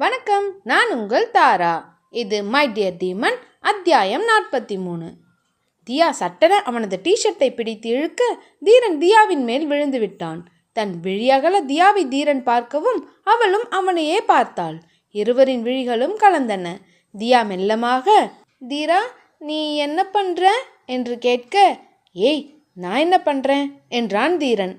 வணக்கம் நான் உங்கள் தாரா. இது மை டியர் தீமன் அத்தியாயம் நாற்பத்தி மூணு தியா சட்டன அவனது டிஷர்ட்டை பிடித்து இழுக்க தீரன் தியாவின் மேல் விழுந்து விட்டான். தன் விழியகல தியாவை தீரன் பார்க்கவும் அவளும் அவனையே பார்த்தாள். இருவரின் விழிகளும் கலந்தன. தியா மெல்லமாக தீரா நீ என்ன பண்ற? என்று கேட்க ஏய் நான் என்ன பண்றேன் என்றான் தீரன்.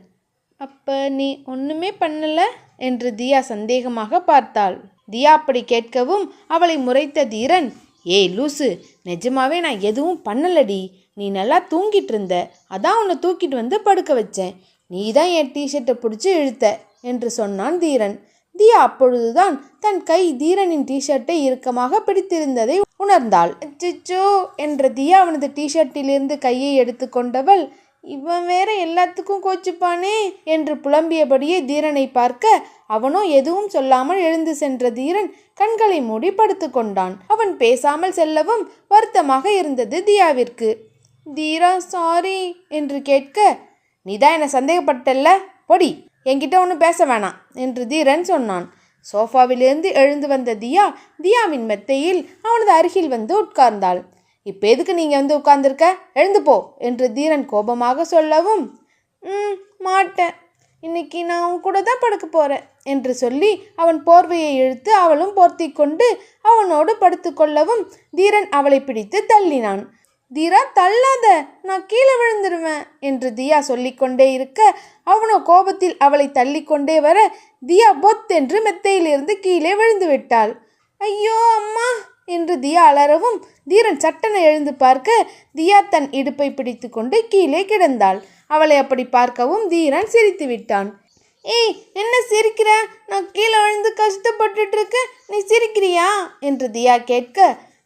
அப்ப நீ ஒண்ணுமே பண்ணல? என்று தியா சந்தேகமாக பார்த்தாள். தியா அப்படி கேட்கவும் அவளை முறைத்த தீரன் ஏய் லூசு நிஜமாவே நான் எதுவும் பண்ணலடி. நீ நல்லா தூங்கிட்டு இருந்த. அதான் உன்னை தூக்கிட்டு வந்து படுக்க வச்சேன். நீ தான் என் டிஷர்ட்டை பிடிச்சி இழுத்த என்று சொன்னான் தீரன். தியா அப்பொழுதுதான் தன் கை தீரனின் டிஷர்ட்டை இறுக்கமாக பிடித்திருந்ததை உணர்ந்தாள். சிச்சோ என்ற தியா அவனது டிஷர்ட்டிலிருந்து கையை எடுத்துக்கொண்டவள் இவன் வேற எல்லாத்துக்கும் கோச்சுப்பானே என்று புலம்பியபடியே தீரனை பார்க்க அவனோ எதுவும் சொல்லாமல் எழுந்து சென்ற தீரன் கண்களை மூடி படுத்து கொண்டான். அவன் பேசாமல் செல்லவும் வருத்தமாக இருந்தது தியாவிற்கு. தீரா சாரி என்று கேட்க நீதான் என்ன சந்தேகப்பட்டல்ல? பொடி என்கிட்ட ஒன்றும் பேச வேணாம் என்று தீரன் சொன்னான். சோஃபாவிலிருந்து எழுந்து வந்த தியா தியாவின் மெத்தையில் அவனது அருகில் வந்து உட்கார்ந்தாள். இப்போ எதுக்கு நீங்கள் வந்து உட்கார்ந்துருக்க? எழுந்து போ என்று தீரன் கோபமாக சொல்லவும் ம் மாட்டேன். இன்னைக்கு நான் உன் கூட தான் படுக்க போகிறேன் என்று சொல்லி அவன் போர்வையை இழுத்து அவளும் போர்த்தி கொண்டு அவனோடு படுத்துக்கொள்ளவும் தீரன் அவளை பிடித்து தள்ளினான். தீரா தள்ளாத. நான் கீழே விழுந்துருவேன் என்று தியா சொல்லிக்கொண்டே இருக்க அவனோ கோபத்தில் அவளை தள்ளிக்கொண்டே வர தியா பொத் என்று மெத்தையிலிருந்து கீழே விழுந்து விட்டாள். ஐயோ அம்மா! என்று தியா அலறவும் தீரன் சட்டென எழுந்து பார்க்க தியா தன் இடுப்பை பிடித்து கொண்டு கீழே கிடந்தாள். அவளை அப்படி பார்க்கவும் தீரன் சிரித்து விட்டான். ஏய் என்ன சிரிக்கிற? நான் கீழே விழுந்து கஷ்டப்பட்டுட்டு இருக்க நீ சிரிக்கிறியா? என்று தியா கேட்க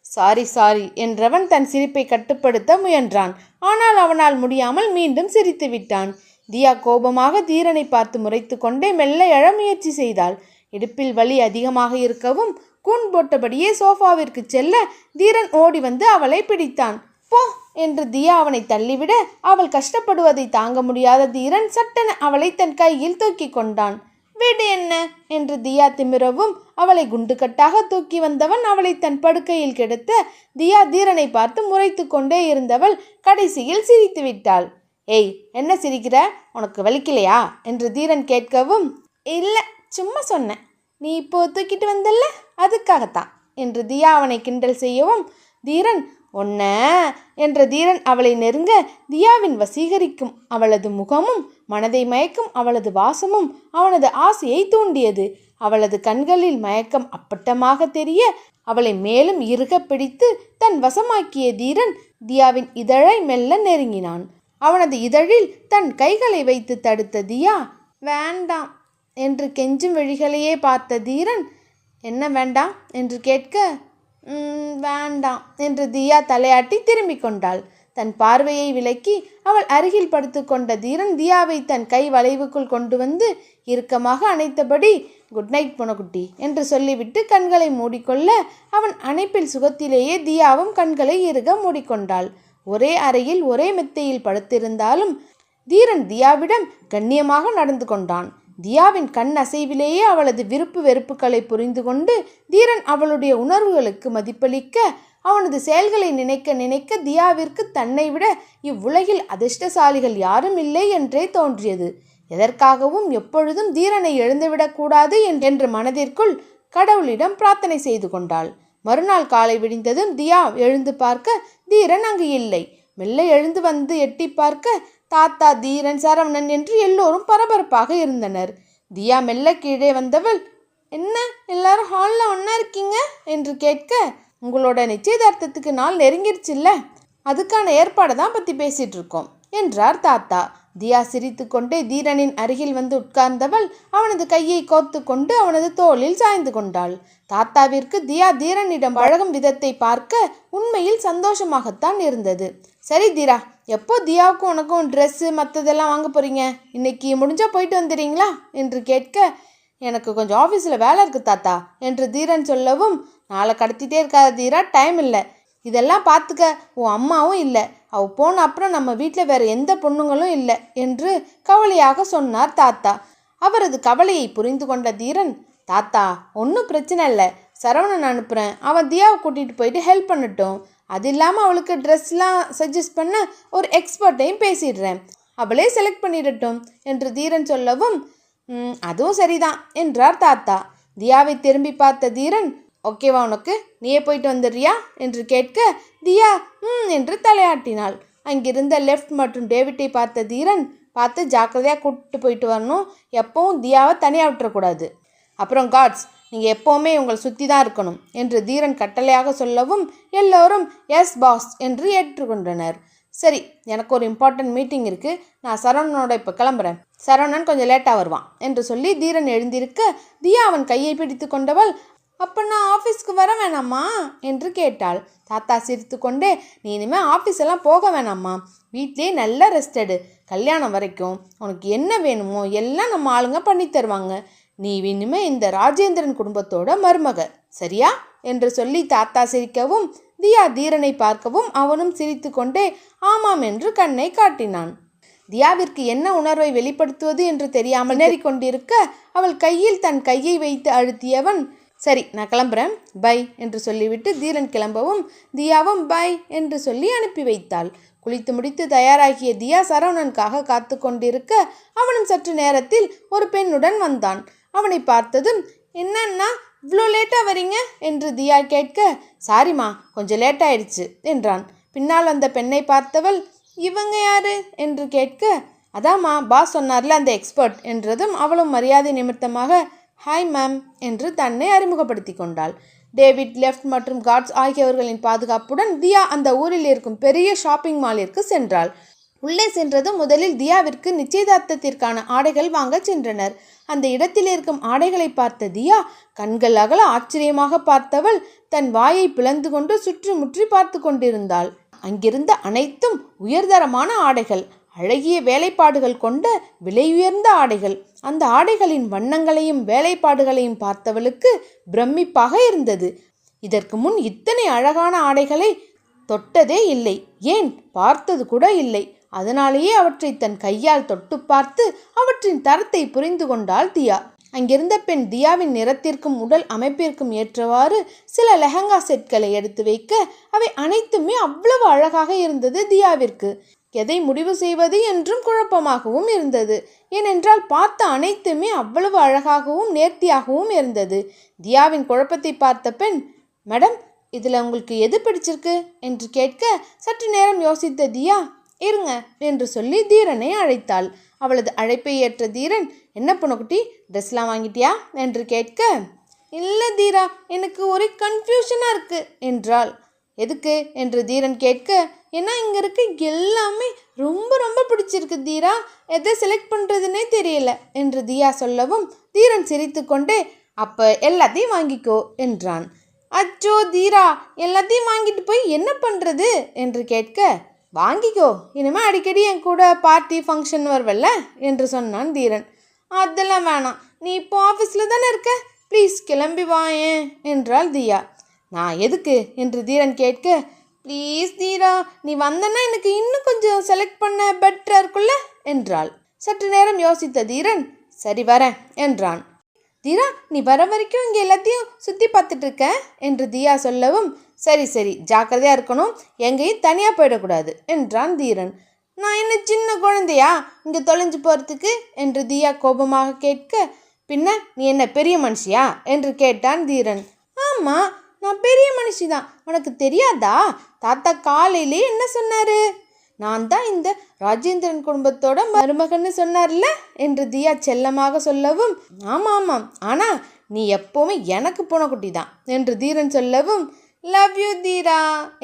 சாரி சாரி என்றவன் தன் சிரிப்பை கட்டுப்படுத்த முயன்றான். ஆனால் அவனால் முடியாமல் மீண்டும் சிரித்து விட்டான். தியா கோபமாக தீரனை பார்த்து முறைத்து கொண்டே மெல்ல எழ முயற்சி செய்தாள். இடுப்பில் வலி அதிகமாக இருக்கவும் கூன் போட்டபடியே சோஃபாவிற்கு செல்ல தீரன் ஓடி வந்து அவளை பிடித்தான். போ என்று தியா அவனை தள்ளிவிட அவள் கஷ்டப்படுவதை தாங்க முடியாத தீரன் சட்டென அவளை தன் கையில் தூக்கி கொண்டான். வீடு என்ன? என்று தியா திமிரவும் அவளை குண்டுக்கட்டாக தூக்கி வந்தவன் அவளை தன் படுக்கையில் கிடத்த தியா தீரனை பார்த்து முறைத்து கொண்டே இருந்தவள் கடைசியில் சிரித்து விட்டாள். ஏய் என்ன சிரிக்கிற? உனக்கு வலிக்கலையா? என்று தீரன் கேட்கவும் இல்லை சும்மா சொன்னேன். நீ இப்போ தூக்கிட்டு வந்தல்ல? அதுக்காகத்தான். என்று தியா அவனை கிண்டல் செய்யவும் தீரன் ஒன்ன? என்ற தீரன் அவளை நெருங்க தியாவின் வசீகரிக்கும் அவளது முகமும் மனதை மயக்கும் அவளது வாசமும் அவனது ஆசையை தூண்டியது. அவளது கண்களில் மயக்கம் அப்பட்டமாக தெரிய அவளை மேலும் இறுக பிடித்து தன் வசமாக்கிய தீரன் தியாவின் இதழை மெல்ல நெருங்கினான். அவனது இதழில் தன் கைகளை வைத்து தடுத்த தியா வேண்டாம் என்று கெஞ்சும் விழிகளையே பார்த்த தீரன் என்ன வேண்டாம்? என்று கேட்க வேண்டாம் என்று தியா தலையாட்டி திரும்பிக் கொண்டாள். தன் பார்வையை விலக்கி அவள் அருகில் படுத்துக்கொண்ட தீரன் தியாவை தன் கை வளைவுக்குள் கொண்டு வந்து இறுக்கமாக அணைத்தபடி குட் நைட் புனகுட்டி என்று சொல்லிவிட்டு கண்களை மூடிக்கொள்ள அவன் அணைப்பில் சுகத்திலேயே தியாவும் கண்களை இறுக மூடிக்கொண்டாள். ஒரே அறையில் ஒரே மெத்தையில் படுத்திருந்தாலும் தீரன் தியாவிடம் கண்ணியமாக நடந்து கொண்டான். தியாவின் கண் அசைவிலேயே அவளது விருப்பு வெறுப்புகளை புரிந்து கொண்டு தீரன் அவளுடைய உணர்வுகளுக்கு மதிப்பளிக்க அவனது செயல்களை நினைக்க நினைக்க தியாவிற்கு தன்னை விட இவ்வுலகில் அதிர்ஷ்டசாலிகள் யாரும் இல்லை என்றே தோன்றியது. எதற்காகவும் எப்பொழுதும் தீரனை எழுந்துவிடக்கூடாது என்ற மனதிற்குள் கடவுளிடம் பிரார்த்தனை செய்து கொண்டாள். மறுநாள் காலை விடிந்ததும் தியா எழுந்து பார்க்க தீரன் அங்கு இல்லை. மெல்ல எழுந்து வந்து எட்டி பார்க்க தாத்தா தீரன் சரவணன் என்று எல்லோரும் பரபரப்பாக இருந்தனர். தியா மெல்ல கீழே வந்தவள் என்ன எல்லாரும் ஹாலில் ஒன்றா இருக்கீங்க? என்று கேட்க உங்களோட நிச்சயதார்த்தத்துக்கு நாள் நெருங்கிருச்சுல்ல அதுக்கான ஏற்பாடை தான் பற்றி பேசிகிட்டு இருக்கோம் என்றார் தாத்தா. தியா சிரித்துக்கொண்டே தீரனின் அருகில் வந்து உட்கார்ந்தவள் அவனது கையை கோத்து கொண்டு அவனது தோளில் சாய்ந்து கொண்டாள். தாத்தாவிற்கு தியா தீரனிடம் பழகும் விதத்தை பார்க்க உண்மையில் சந்தோஷமாகத்தான் இருந்தது. சரி தீரா எப்போ தியாவுக்கும் உனக்கும் ட்ரெஸ்ஸு மற்றதெல்லாம் வாங்க போகிறீங்க இன்னைக்கு முடிஞ்சால் போயிட்டு வந்துடுறீங்களா? என்று கேட்க எனக்கு கொஞ்சம் ஆஃபீஸில் வேலை இருக்குது தாத்தா என்று தீரன் சொல்லவும் நாளை கடத்திட்டே இருக்காத தீரா டைம் இல்லை. இதெல்லாம் பார்த்துக்க உன் அம்மாவும் இல்லை. அவ போன அப்புறம் நம்ம வீட்டில் வேறு எந்த பொண்ணுங்களும் இல்லை என்று கவலையாக சொன்னார் தாத்தா. அவரது கவலையை புரிந்து கொண்ட தீரன் தாத்தா ஒன்றும் பிரச்சனை இல்லை. சரவணன் அனுப்புகிறேன் அவன் தியாவை கூட்டிகிட்டு போயிட்டு ஹெல்ப் பண்ணட்டும். அது இல்லாமல் அவளுக்கு ட்ரெஸ்லாம் சஜஸ்ட் பண்ண ஒரு எக்ஸ்பர்ட்டையும் பேசிடுறேன். அவளே செலக்ட் பண்ணிடட்டும் என்று தீரன் சொல்லவும் அதுவும் சரிதான் என்றார் தாத்தா. தியாவை திரும்பி பார்த்த தீரன் ஓகேவா உனக்கு? நீயே போயிட்டு வந்துடுறியா? என்று கேட்க தியா ம் என்று தலையாட்டினாள். அங்கிருந்த லெஃப்ட் மற்றும் டேவிட்டை பார்த்த தீரன் பார்த்து ஜாக்கிரதையாக கூப்பிட்டு போயிட்டு வரணும். எப்பவும் தியாவை தனியாக விட்டுறக்கூடாது. அப்புறம் காட்ஸ் நீங்கள் எப்போவுமே உங்களை சுற்றி தான் இருக்கணும் என்று தீரன் கட்டளையாக சொல்லவும் எல்லோரும் எஸ் பாஸ் என்று ஏற்றுக்கொண்டனர். சரி எனக்கு ஒரு இம்பார்ட்டன்ட் மீட்டிங் இருக்குது நான் சரவணனோட இப்போ கிளம்புறேன். சரவணன் கொஞ்சம் லேட்டாக வருவான் என்று சொல்லி தீரன் எழுந்திருக்க தியா அவன் கையை பிடித்து கொண்டவள். அப்போ நான் ஆஃபீஸ்க்கு வர வேணாமா? என்று கேட்டாள். தாத்தா சிரித்து கொண்டே நீ இனிமேல் ஆஃபீஸ் எல்லாம் போக வேணாம்மா. வீட்லேயே நல்லா ரெஸ்ட் எடு. கல்யாணம் வரைக்கும் உனக்கு என்ன வேணுமோ எல்லாம் நம்ம ஆளுங்க பண்ணி தருவாங்க. நீ இனிமே இந்த ராஜேந்திரன் குடும்பத்தோட மருமக சரியா? என்று சொல்லி தாத்தா சிரிக்கவும் தியா தீரனை பார்க்கவும் அவனும் சிரித்துக்கொண்டே ஆமாம் என்று கண்ணை காட்டினான். தியாவிற்கு என்ன உணர்வை வெளிப்படுத்துவது என்று தெரியாமல் நேறிக் கொண்டிருக்க அவள் கையில் தன் கையை வைத்து அழுத்தியவன் சரி நான் கிளம்புறேன் பை என்று சொல்லிவிட்டு தீரன் கிளம்பவும் தியாவும் பை என்று சொல்லி அனுப்பி வைத்தாள். குளித்து முடித்து தயாராகிய தியா சரவணனுக்காக காத்து கொண்டிருக்க அவனும் சற்று நேரத்தில் ஒரு பெண்ணுடன் வந்தான். அவனை பார்த்ததும் என்னன்னா இவ்வளோ லேட்டாக வரீங்க என்று தியா கேட்க சாரிம்மா கொஞ்சம் லேட் ஆயிடுச்சு என்றான். பின்னால் வந்த பெண்ணை பார்த்தவள் இவங்க யாரு? என்று கேட்க அதாம்மா பாஸ் சொன்னார்ல அந்த எக்ஸ்பர்ட் என்றதும் அவளும் மரியாதை நிமித்தமாக ஹாய் மேம் என்று தன்னை அறிமுகப்படுத்தி கொண்டாள். டேவிட் லெஃப்ட் மற்றும் காட்ஸ் ஆகியவர்களின் பாதுகாப்புடன் தியா அந்த ஊரில் இருக்கும் பெரிய ஷாப்பிங் மாலிற்கு சென்றாள். உள்ளே சென்றதும் முதலில் தியாவிற்கு நிச்சயதார்த்தத்திற்கான ஆடைகள் வாங்கச் சென்றனர். அந்த இடத்தில் இருக்கும் ஆடைகளை பார்த்த தியா கண்கள் அகல ஆச்சரியமாக பார்த்தவள் தன் வாயை பிளந்து கொண்டு சுற்றி முற்றி பார்த்து கொண்டிருந்தாள். அங்கிருந்த அனைத்தும் உயர்தரமான ஆடைகள் அழகிய வேலைப்பாடுகள் கொண்ட விலையுயர்ந்த ஆடைகள். அந்த ஆடைகளின் வண்ணங்களையும் வேலைப்பாடுகளையும் பார்த்தவளுக்கு பிரமிப்பாக இருந்தது. இதற்கு முன் இத்தனை அழகான ஆடைகளை தொட்டதே இல்லை ஏன் பார்த்தது கூட இல்லை. அதனாலேயே அவற்றை தன் கையால் தொட்டு பார்த்து அவற்றின் தரத்தை புரிந்து கொண்டாள் தியா. அங்கிருந்த பெண் தியாவின் நிறத்திற்கும் உடல் அமைப்பிற்கும் ஏற்றவாறு சில லெஹங்கா செட்களை எடுத்து வைக்க அவை அனைத்துமே அவ்வளவு அழகாக இருந்தது தியாவிற்கு. எதை முடிவு செய்வது என்றும் குழப்பமாகவும் இருந்தது. ஏனென்றால் பார்த்த அனைத்துமே அவ்வளவு அழகாகவும் நேர்த்தியாகவும் இருந்தது. தியாவின் குழப்பத்தை பார்த்த பெண் மேடம் இதில் உங்களுக்கு எது பிடிச்சிருக்கு? என்று கேட்க சற்று நேரம் யோசித்த தியா இருங்க என்று சொல்லி தீரனை அழைத்தாள். அவளது அழைப்பை ஏற்ற தீரன் என்ன பொண்ணுக்குட்டி ட்ரெஸ்லாம் வாங்கிட்டியா? என்று கேட்க இல்லை தீரா எனக்கு ஒரே கன்ஃபியூஷனாக இருக்கு என்றாள். எதுக்கு? என்று தீரன் கேட்க ஏன்னா இங்கே இருக்க எல்லாமே ரொம்ப ரொம்ப பிடிச்சிருக்கு தீரா எதை செலக்ட் பண்ணுறதுனே தெரியல என்று தியா சொல்லவும் தீரன் சிரித்துக்கொண்டே அப்போ எல்லாத்தையும் வாங்கிக்கோ என்றான். அச்சோ தீரா எல்லாத்தையும் வாங்கிட்டு போய் என்ன பண்ணுறது என்று கேட்க வாங்கிக்கோ. இனிமே அடிக்கடி என் கூட பார்ட்டி ஃபங்க்ஷன் வருவல்ல? என்று சொன்னான் தீரன். அதெல்லாம் வேணாம். நீ இப்போ ஆஃபீஸில் தானே இருக்க? ப்ளீஸ் கிளம்பி வாயேன் என்றாள் தியா. நான் எதுக்கு? என்று தீரன் கேட்க. ப்ளீஸ் தீரா நீ வந்தனா எனக்கு இன்னும் கொஞ்சம் செலக்ட் பண்ண பெட்டராக இருக்குல்ல என்றாள். சற்று நேரம் யோசித்த தீரன். சரி வரேன் என்றான். தீரா நீ வர வரைக்கும் இங்கே எல்லாத்தையும் சுற்றி பார்த்துட்டு இருக்க? என்று தியா சொல்லவும் சரி சரி ஜாக்கிரதையாக இருக்கணும். எங்கேயும் தனியாக போயிடக்கூடாது என்றான் தீரன். நான் என்ன சின்ன குழந்தையா? இங்கே தொலைஞ்சு போகிறதுக்கு என்று தியா கோபமாக கேட்க பின்ன நீ என்ன பெரிய மனுஷியா? என்று கேட்டான் தீரன். ஆமாம் நான் பெரிய மனுஷி தான் உனக்கு தெரியாதா? தாத்தா காலையிலே என்ன சொன்னாரு? நான் தான் இந்த ராஜேந்திரன் குடும்பத்தோட மருமகன்னு சொன்னார்ல? என்று தியா செல்லமாக சொல்லவும் ஆமாம் ஆமாம் ஆனால் நீ எப்போவுமே எனக்கு போன குட்டி தான் என்று தீரன் சொல்லவும் லவ் யூ தீரா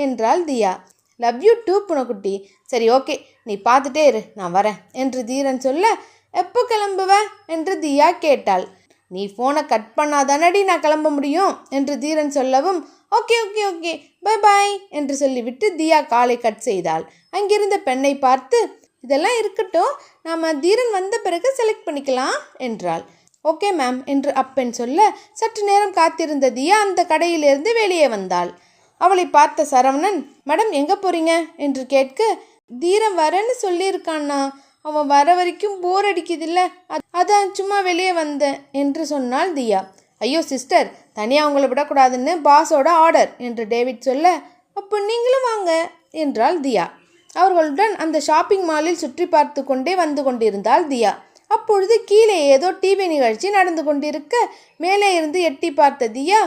என்றாள் தியா. லவ் யூ டூ பூனைக்குட்டி. சரி ஓகே நீ பார்த்துட்டே இரு நான் வரேன் என்று தீரன் சொல்ல எப்போ கிளம்புவ? என்று தியா கேட்டாள். நீ ஃபோனை கட் பண்ணாதானடி நான் கிளம்ப முடியும்? என்று தீரன் சொல்லவும் okay okay okay bye bye என்று சொல்லிவிட்டு தியா காலை கட் செய்தாள். அங்கிருந்த பெண்ணை பார்த்து இதெல்லாம் இருக்கட்டும் நாம் தீரன் வந்த பிறகு செலக்ட் பண்ணிக்கலாம் என்றாள். ஓகே மேம் என்று அப்பெண் சொல்ல சற்று நேரம் காத்திருந்த தியா அந்த கடையிலிருந்து வெளியே வந்தாள். அவளை பார்த்த சரவணன் மேடம் எங்கே போறீங்க? என்று கேட்க தீரன் வரேன்னு சொல்லியிருக்கான்னா அவன் வர வரைக்கும் போர் அடிக்குதில்ல. அதான் சும்மா வெளியே வந்தேன் என்று சொன்னாள் தியா. ஐயோ சிஸ்டர் தனியாக அவங்கள விடக்கூடாதுன்னு பாஸோட ஆர்டர் என்று டேவிட் சொல்ல அப்போ நீங்களும் வாங்க என்றாள் தியா. அவர்களுடன் அந்த ஷாப்பிங் மாலில் சுற்றி பார்த்து கொண்டே வந்து கொண்டிருந்தாள் தியா. அப்பொழுது கீழே ஏதோ டிவி நிகழ்ச்சி நடந்து கொண்டிருக்க மேலே இருந்து எட்டி பார்த்த தியா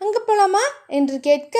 அங்கே போகலாமா என்று கேட்க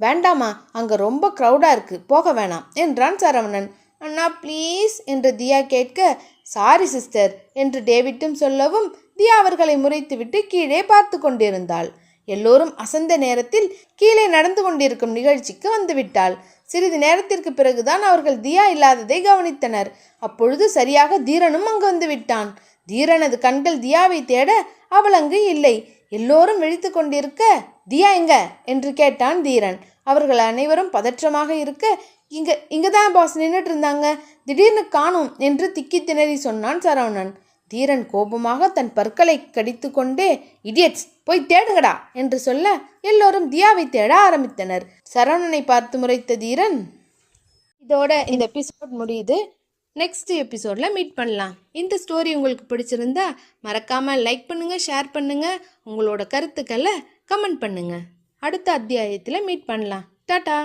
வேண்டாமா அங்கே ரொம்ப க்ரௌடாக இருக்குது போக வேணாம் என்றான் சரவணன். அண்ணா ப்ளீஸ் என்று தியா கேட்க சாரி சிஸ்டர் என்று டேவிட்டும் சொல்லவும் தியா அவர்களை முறைத்துவிட்டு கீழே பார்த்து கொண்டிருந்தாள். எல்லோரும் அசந்த நேரத்தில் கீழே நடந்து கொண்டிருக்கும் நிகழ்ச்சிக்கு வந்துவிட்டாள். சிறிது நேரத்திற்கு பிறகுதான் அவர்கள் தியா இல்லாததை கவனித்தனர். அப்பொழுது சரியாக தீரனும் அங்கு வந்து விட்டான். தீரனது கண்கள் தியாவை தேட அவள் அங்கு இல்லை. எல்லோரும் விழித்து கொண்டிருக்க தியா எங்க? என்று கேட்டான் தீரன். அவர்கள் அனைவரும் பதற்றமாக இருக்க இங்க இங்க தான் பாஸ் நின்றுட்டு இருந்தாங்க. திடீர்னு காணும் என்று திக்கி திணறி சொன்னான் சரவணன். தீரன் கோபமாக தன் பற்களை கடித்து கொண்டே இடியட்ஸ் போய் தேடுங்கடா என்று சொல்ல எல்லோரும் தியாவை தேட ஆரம்பித்தனர். சரவணனை பார்த்து முறைத்த தீரன் இதோட இந்த எபிசோட் முடியுது. நெக்ஸ்ட் எபிசோடில் மீட் பண்ணலாம். இந்த ஸ்டோரி உங்களுக்கு பிடிச்சிருந்தா மறக்காமல் லைக் பண்ணுங்கள் ஷேர் பண்ணுங்கள் உங்களோட கருத்துக்களை கமெண்ட் பண்ணுங்கள் அடுத்த அத்தியாயத்தில் மீட் பண்ணலாம். டாட்டா